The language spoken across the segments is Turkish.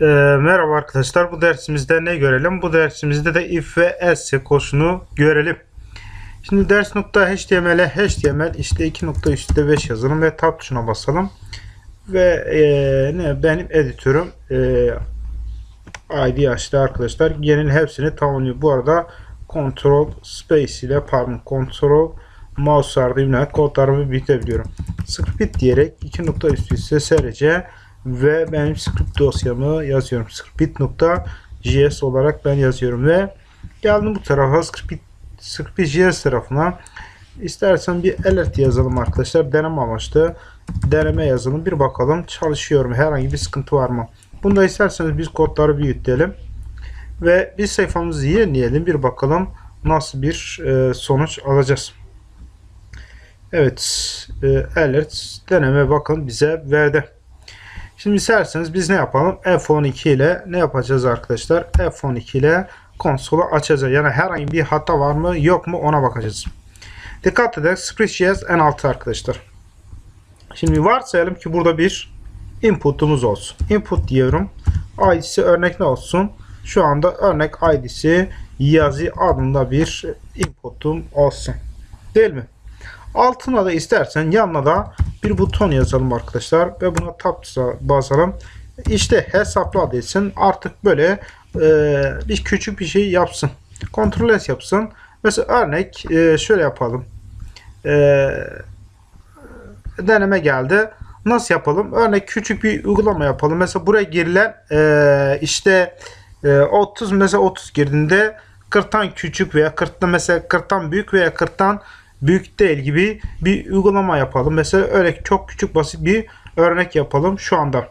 Ee, merhaba arkadaşlar. Bu dersimizde ne görelim? Bu dersimizde de if ve else koşunu görelim. Şimdi ders.html'e html işte 2 nokta üstte 5 yazalım ve tab tuşuna basalım. Ve ee, ne benim editörüm ee, ID açtı arkadaşlar. Genel hepsini tamamlıyor. Bu arada Ctrl Space ile pardon Ctrl mouse yardımıyla kodlarımı büyütebiliyorum. Script diyerek 2 nokta üst üste SRC ve benim script dosyamı yazıyorum. Script.js olarak ben yazıyorum ve geldim bu tarafa script script.js tarafına istersen bir alert yazalım arkadaşlar. Deneme amaçlı deneme yazalım. Bir bakalım çalışıyorum. Herhangi bir sıkıntı var mı? Bunda isterseniz biz kodları büyütelim. Ve bir sayfamızı yenileyelim. Bir bakalım nasıl bir e, sonuç alacağız. Evet. E, alert deneme bakın bize verdi. Şimdi isterseniz biz ne yapalım? F12 ile ne yapacağız arkadaşlar? F12 ile konsolu açacağız. Yani herhangi bir hata var mı yok mu ona bakacağız. Dikkat edin. Script.js en altı arkadaşlar. Şimdi varsayalım ki burada bir input'umuz olsun. Input diyorum. ID'si örnek ne olsun? Şu anda örnek ID'si yazı adında bir input'um olsun. Değil mi? Altına da istersen yanına da bir buton yazalım arkadaşlar ve buna tab basalım. İşte hesapla desin. Artık böyle e, bir küçük bir şey yapsın. Ctrl S yapsın. Mesela örnek e, şöyle yapalım. E, deneme geldi. Nasıl yapalım? Örnek küçük bir uygulama yapalım. Mesela buraya girilen e, işte e, 30 mesela 30 girdiğinde 40'tan küçük veya 40'tan mesela 40'tan büyük veya 40'tan büyük değil gibi bir uygulama yapalım. Mesela öyle çok küçük basit bir örnek yapalım şu anda.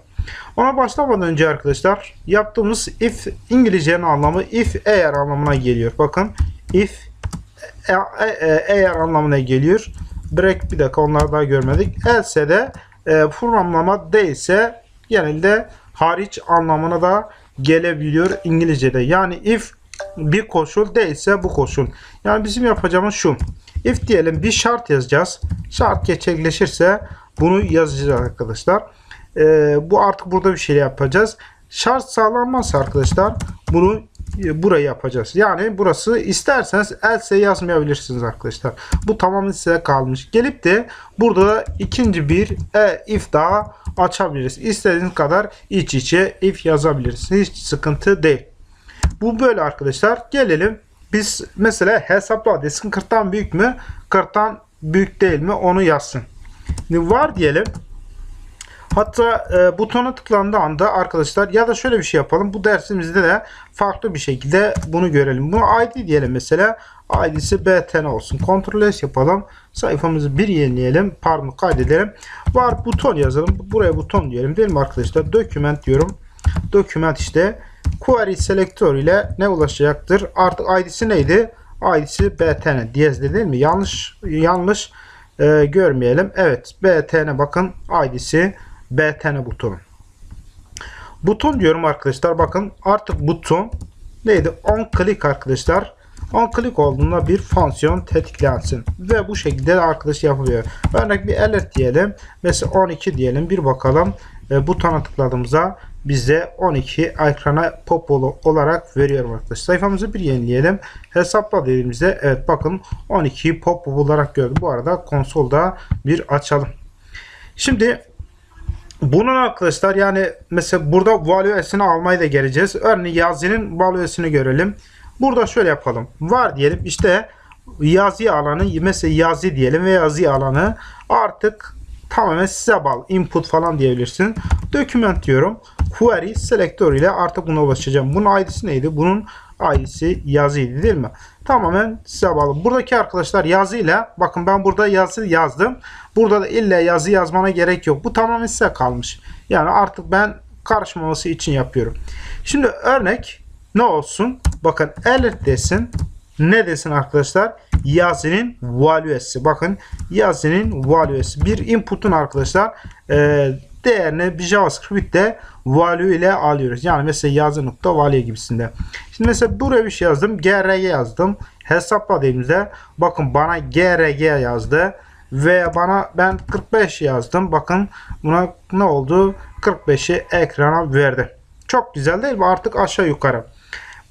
Ona başlamadan önce arkadaşlar yaptığımız if İngilizcenin anlamı if eğer anlamına geliyor. Bakın if e, e, e, eğer anlamına geliyor. Break bir dakika onları daha görmedik. Else de e, programlama değilse genelde hariç anlamına da gelebiliyor İngilizce'de. Yani if bir koşul değilse bu koşul. Yani bizim yapacağımız şu. If diyelim bir şart yazacağız. Şart gerçekleşirse bunu yazacağız arkadaşlar. Ee, bu artık burada bir şey yapacağız. Şart sağlanmazsa arkadaşlar bunu e, burayı yapacağız. Yani burası isterseniz else yazmayabilirsiniz arkadaşlar. Bu tamamen size kalmış. Gelip de burada da ikinci bir e, if daha açabiliriz. İstediğiniz kadar iç içe if yazabilirsiniz. Hiç sıkıntı değil. Bu böyle arkadaşlar. Gelelim biz mesela hesapla desin 40'tan büyük mü? 40'tan büyük değil mi? Onu yazsın. Şimdi var diyelim. Hatta e, butona tıklandığı anda arkadaşlar ya da şöyle bir şey yapalım. Bu dersimizde de farklı bir şekilde bunu görelim. Bunu ID diyelim mesela. ID'si btn olsun. Ctrl S yapalım. Sayfamızı bir yenileyelim. Pardon kaydedelim. Var buton yazalım. Buraya buton diyelim değil mi arkadaşlar? Document diyorum. Document işte query selektör ile ne ulaşacaktır? Artık ID'si neydi? ID'si btn diyezde değil mi? Yanlış yanlış e, görmeyelim. Evet btn bakın ID'si btn butonu. Buton diyorum arkadaşlar. Bakın artık buton neydi? On click arkadaşlar. On click olduğunda bir fonksiyon tetiklensin. Ve bu şekilde arkadaş yapılıyor. Örnek bir alert diyelim. Mesela 12 diyelim. Bir bakalım. E, butona tıkladığımızda bize 12 ekrana pop olarak veriyor arkadaşlar. Sayfamızı bir yenileyelim. Hesapla dediğimizde evet bakın 12 pop olarak gördüm. Bu arada konsolda bir açalım. Şimdi bunun arkadaşlar yani mesela burada value'sini almayı da geleceğiz. Örneğin yazının value'sini görelim. Burada şöyle yapalım. Var diyelim işte yazı alanı mesela yazı diyelim ve yazı alanı artık tamamen size bağlı. Input falan diyebilirsin. Document diyorum. Query selektör ile artık buna ulaşacağım. Bunun ID'si neydi? Bunun ID'si yazıydı değil mi? Tamamen size bağlı. Buradaki arkadaşlar yazıyla bakın ben burada yazı yazdım. Burada da illa yazı yazmana gerek yok. Bu tamamen size kalmış. Yani artık ben karışmaması için yapıyorum. Şimdi örnek ne olsun? Bakın alert desin. Ne desin arkadaşlar? Yazının value'si. Bakın yazının value'si. Bir input'un arkadaşlar e, değerini bir JavaScript'te value ile alıyoruz. Yani mesela yazı nokta value gibisinde. Şimdi mesela buraya bir şey yazdım. grg yazdım. Hesapla dediğimizde bakın bana grg yazdı. Ve bana ben 45 yazdım. Bakın buna ne oldu? 45'i ekrana verdi. Çok güzel değil mi? Artık aşağı yukarı.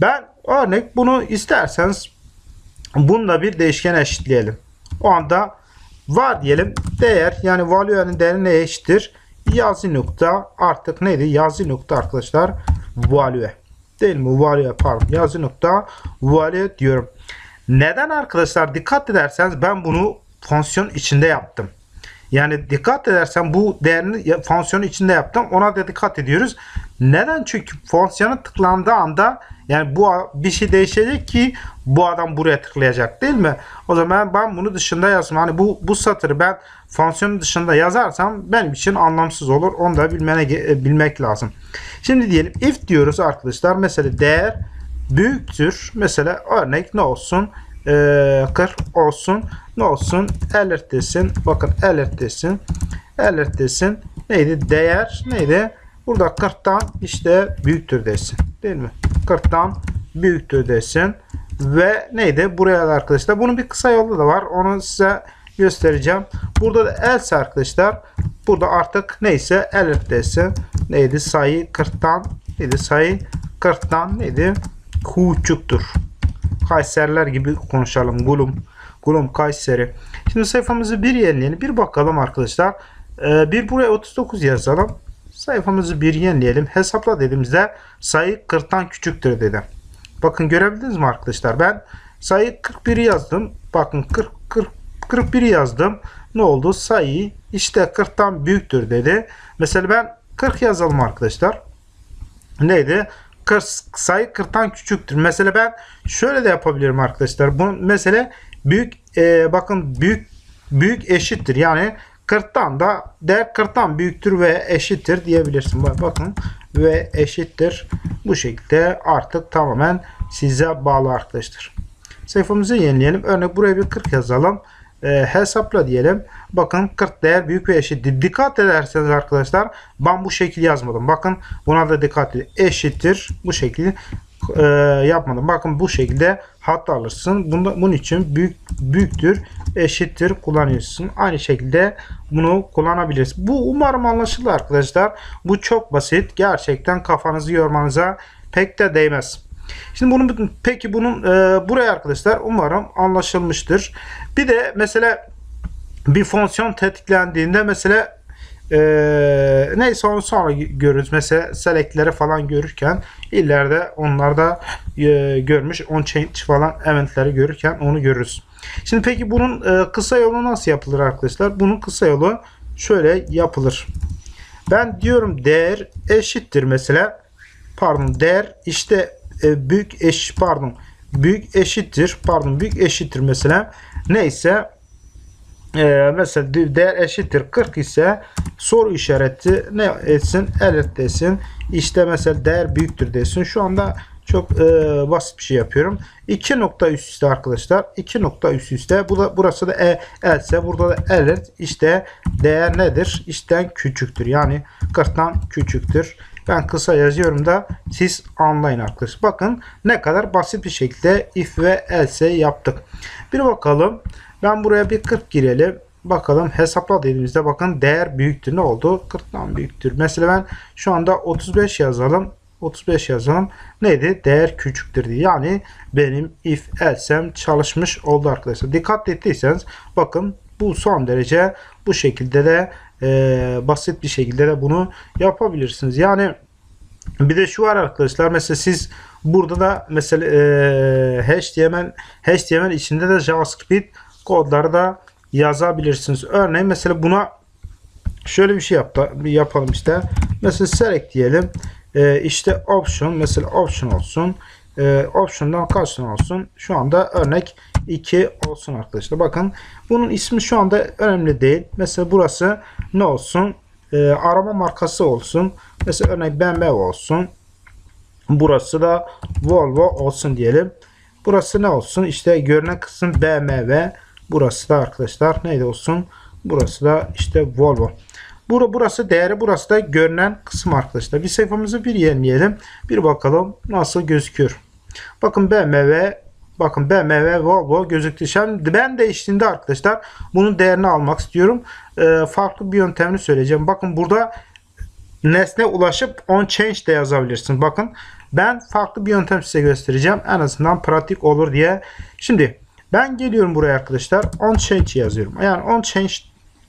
Ben örnek bunu isterseniz bununla bir değişken eşitleyelim. O anda var diyelim değer yani value'nin değeri neye eşittir? Yazı nokta artık neydi? Yazı nokta arkadaşlar value. Değil mi? Value pardon. Yazı nokta value diyorum. Neden arkadaşlar dikkat ederseniz ben bunu fonksiyon içinde yaptım. Yani dikkat edersen bu değerini fonksiyonun içinde yaptım. Ona da dikkat ediyoruz. Neden? Çünkü fonksiyona tıklandığı anda yani bu bir şey değişecek ki bu adam buraya tıklayacak değil mi? O zaman ben bunu dışında yazdım. Hani bu bu satırı ben fonksiyonun dışında yazarsam benim için anlamsız olur. Onu da bilmene e, bilmek lazım. Şimdi diyelim if diyoruz arkadaşlar. Mesela değer büyüktür. Mesela örnek ne olsun? Ee, 40 olsun. Ne olsun? Alert desin. Bakın alert desin. Alert desin. Neydi? Değer neydi? Burada 40'tan işte büyüktür desin. Değil mi? 40'tan büyüktür desin. Ve neydi? Buraya da arkadaşlar. Bunun bir kısa yolu da var. Onu size göstereceğim. Burada da else arkadaşlar. Burada artık neyse alert desin. Neydi? Sayı 40'tan neydi? Sayı 40'tan neydi? Küçüktür. Kayseriler gibi konuşalım. Gulum. Gulum Kayseri. Şimdi sayfamızı bir yenileyelim. Bir bakalım arkadaşlar. Ee, bir buraya 39 yazalım. Sayfamızı bir yenileyelim. Hesapla dediğimizde sayı 40'tan küçüktür dedi. Bakın görebildiniz mi arkadaşlar? Ben sayı 41 yazdım. Bakın 40, 40 41 yazdım. Ne oldu? Sayı işte 40'tan büyüktür dedi. Mesela ben 40 yazalım arkadaşlar neydi? 40, sayı 40'tan küçüktür. Mesela ben şöyle de yapabilirim arkadaşlar. Bu mesele büyük e, bakın büyük büyük eşittir. Yani 40'tan da değer 40'tan büyüktür ve eşittir diyebilirsin. Bak- Bakın ve eşittir. Bu şekilde artık tamamen size bağlı arkadaşlar. Sayfamızı yenileyelim. Örnek buraya bir 40 yazalım. E, hesapla diyelim. Bakın 40 değer büyük ve eşittir. Dikkat ederseniz arkadaşlar ben bu şekil yazmadım. Bakın buna da dikkat edin. Eşittir. Bu şekilde e, yapmadım. Bakın bu şekilde hatta alırsın. Bunda, bunun için büyük büyüktür eşittir kullanıyorsun. Aynı şekilde bunu kullanabiliriz. Bu umarım anlaşıldı arkadaşlar. Bu çok basit. Gerçekten kafanızı yormanıza pek de değmez. Şimdi bunun peki bunun e, buraya arkadaşlar umarım anlaşılmıştır. Bir de mesela bir fonksiyon tetiklendiğinde mesela e, neyse onu sonra görürüz. Mesela select'leri falan görürken ileride onlarda e, görmüş on change falan eventleri görürken onu görürüz. Şimdi peki bunun e, kısa yolu nasıl yapılır arkadaşlar? Bunun kısa yolu şöyle yapılır. Ben diyorum değer eşittir mesela pardon değer işte e, büyük eş pardon büyük eşittir pardon büyük eşittir mesela neyse e, mesela de- değer eşittir 40 ise soru işareti ne etsin? Alert desin. İşte mesela değer büyüktür desin. Şu anda çok e, basit bir şey yapıyorum. 2 nokta üst üste arkadaşlar. 2 nokta üst üste. Bu da, burası da e, else burada da alert işte değer nedir? İşten küçüktür. Yani 40'tan küçüktür. Ben kısa yazıyorum da siz anlayın arkadaşlar. Bakın ne kadar basit bir şekilde if ve else yaptık. Bir bakalım. Ben buraya bir 40 girelim. Bakalım hesapla dediğimizde bakın değer büyüktür. Ne oldu? 40'tan büyüktür. Mesela ben şu anda 35 yazalım. 35 yazalım. Neydi? Değer küçüktür. Yani benim if else'm çalışmış oldu arkadaşlar. Dikkat ettiyseniz bakın bu son derece bu şekilde de e, basit bir şekilde de bunu yapabilirsiniz. Yani bir de şu var arkadaşlar mesela siz burada da mesela e, HTML HTML içinde de JavaScript kodları da yazabilirsiniz. Örneğin mesela buna şöyle bir şey yap, yapalım işte. Mesela select diyelim. E, işte option mesela option olsun. E, option'dan kaç olsun? Şu anda örnek 2 olsun arkadaşlar. Bakın bunun ismi şu anda önemli değil. Mesela burası ne olsun? E, arama markası olsun. Mesela örnek BMW olsun. Burası da Volvo olsun diyelim. Burası ne olsun? İşte görünen kısım BMW. Burası da arkadaşlar neydi olsun? Burası da işte Volvo. Bura, burası değeri burası da görünen kısım arkadaşlar. Bir sayfamızı bir yenileyelim. Bir bakalım nasıl gözüküyor. Bakın BMW bakın BMW Volvo gözüktü. Şimdi ben değiştiğinde arkadaşlar bunun değerini almak istiyorum. Ee, farklı bir yöntemini söyleyeceğim. Bakın burada nesne ulaşıp on change de yazabilirsin. Bakın ben farklı bir yöntem size göstereceğim. En azından pratik olur diye. Şimdi ben geliyorum buraya arkadaşlar. On change yazıyorum. Yani on change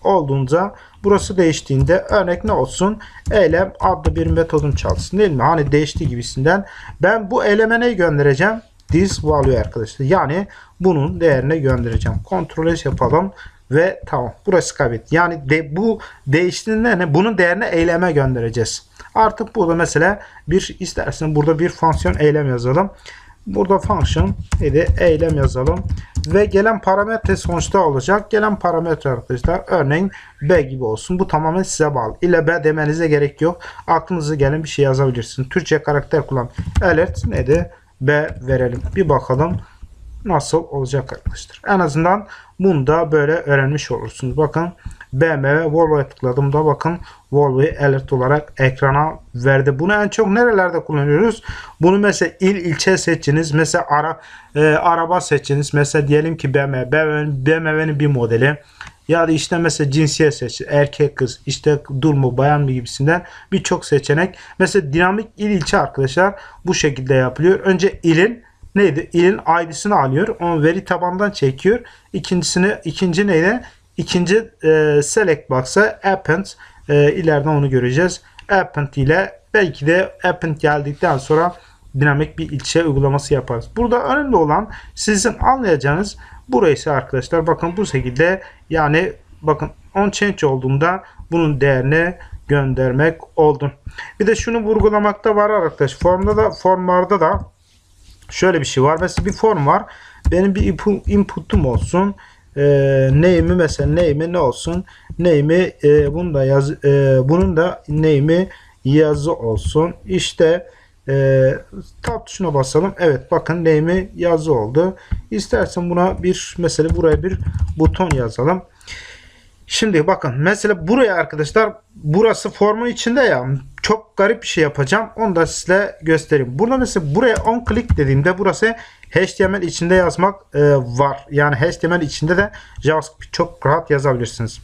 olduğunda burası değiştiğinde örnek ne olsun? Eylem adlı bir metodum çalışsın değil mi? Hani değişti gibisinden. Ben bu eyleme neyi göndereceğim? This value arkadaşlar. Yani bunun değerine göndereceğim. S yapalım ve tamam. Burası kaybet. Yani de, bu değiştiğinde ne? Bunun değerini eyleme göndereceğiz. Artık burada mesela bir istersen burada bir fonksiyon eylem yazalım. Burada function neydi? Eylem yazalım. Ve gelen parametre sonuçta olacak. Gelen parametre arkadaşlar örneğin B gibi olsun. Bu tamamen size bağlı. İlle B demenize gerek yok. Aklınıza gelen bir şey yazabilirsiniz. Türkçe karakter kullan. Alert neydi? B verelim. Bir bakalım nasıl olacak arkadaşlar. En azından bunu da böyle öğrenmiş olursunuz. Bakın BMW Volvo'ya tıkladığımda bakın Volvo'yu alert olarak ekrana verdi. Bunu en çok nerelerde kullanıyoruz? Bunu mesela il ilçe seçiniz. Mesela ara, e, araba seçiniz. Mesela diyelim ki BMW. BMW'nin bir modeli. Ya da işte mesela cinsiyet seç. Erkek kız. işte dul mu bayan mı gibisinden birçok seçenek. Mesela dinamik il ilçe arkadaşlar bu şekilde yapılıyor. Önce ilin neydi? İlin ID'sini alıyor. Onu veri tabandan çekiyor. İkincisini ikinci neydi? İkinci e, select box'a append e, ileriden onu göreceğiz. Append ile belki de append geldikten sonra dinamik bir ilçe uygulaması yaparız. Burada önemli olan sizin anlayacağınız burası arkadaşlar. Bakın bu şekilde yani bakın on change olduğunda bunun değerini göndermek oldu. Bir de şunu vurgulamakta var arkadaş. Formda da formlarda da şöyle bir şey var. Mesela bir form var. Benim bir input'um olsun. E, name'i mesela name'i ne olsun? Name'i e, bunu da yaz e, bunun da name'i yazı olsun. İşte e, tab tuşuna basalım. Evet bakın name'i yazı oldu. İstersen buna bir mesela buraya bir buton yazalım. Şimdi bakın mesela buraya arkadaşlar burası formun içinde ya çok garip bir şey yapacağım. Onu da size göstereyim. Burada mesela buraya on click dediğimde burası HTML içinde yazmak e, var. Yani HTML içinde de JavaScript çok rahat yazabilirsiniz.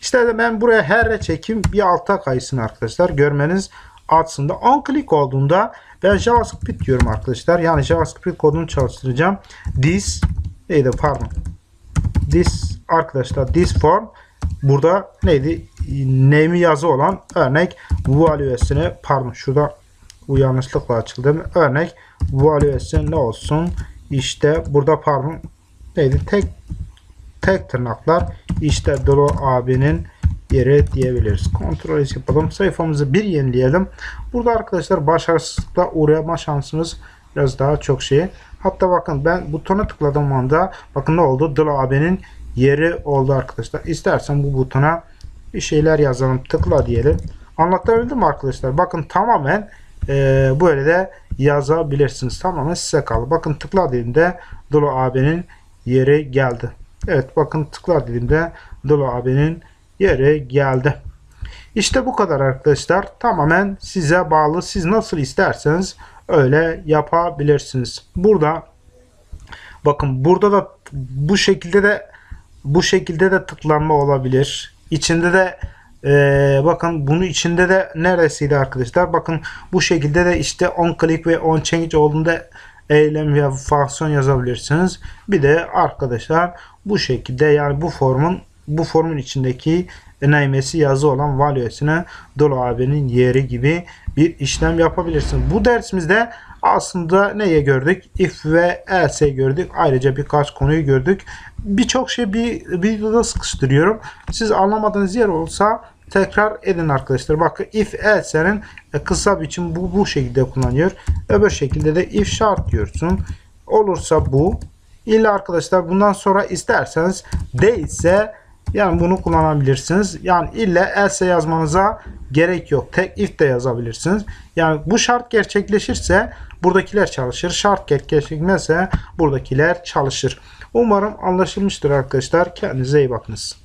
İşte ben buraya her çekeyim bir alta kaysın arkadaşlar. Görmeniz aslında on click olduğunda ben JavaScript diyorum arkadaşlar. Yani JavaScript kodunu çalıştıracağım. This neydi pardon. This arkadaşlar this form burada neydi? Name'i yazı olan örnek value'sini pardon şurada bu yanlışlıkla açıldı. Örnek value'si ne olsun? İşte burada pardon neydi? Tek tek tırnaklar işte Dolo abinin yeri diyebiliriz. Kontrol yapalım. Sayfamızı bir yenileyelim. Burada arkadaşlar başarısızlıkla uğrayama şansımız biraz daha çok şey. Hatta bakın ben butona tıkladığım anda bakın ne oldu? Dolo abinin yeri oldu arkadaşlar. İstersen bu butona bir şeyler yazalım. Tıkla diyelim. Anlatabildim mi arkadaşlar? Bakın tamamen e, böyle de yazabilirsiniz. Tamamen size kaldı. Bakın tıkla dediğimde Dolo abinin yeri geldi. Evet bakın tıkla dediğimde Dolo abinin yeri geldi. İşte bu kadar arkadaşlar. Tamamen size bağlı. Siz nasıl isterseniz öyle yapabilirsiniz. Burada bakın burada da bu şekilde de bu şekilde de tıklanma olabilir. İçinde de ee, bakın bunun içinde de neresiydi arkadaşlar? Bakın bu şekilde de işte on click ve on change olduğunda eylem ya fonksiyon yazabilirsiniz. Bir de arkadaşlar bu şekilde yani bu formun bu formun içindeki naimesi yazı olan value'sine Dolu abinin yeri gibi bir işlem yapabilirsiniz. Bu dersimizde aslında neye gördük? If ve else gördük. Ayrıca birkaç konuyu gördük. Birçok şey bir videoda sıkıştırıyorum. Siz anlamadığınız yer olsa tekrar edin arkadaşlar. Bakın if else'nin kısa biçim bu bu şekilde kullanıyor. Öbür şekilde de if şart diyorsun. Olursa bu. İlla arkadaşlar bundan sonra isterseniz değilse yani bunu kullanabilirsiniz. Yani illa else yazmanıza gerek yok. Tek if de yazabilirsiniz. Yani bu şart gerçekleşirse buradakiler çalışır. Şart gerçekleşmezse buradakiler çalışır. Umarım anlaşılmıştır arkadaşlar. Kendinize iyi bakınız.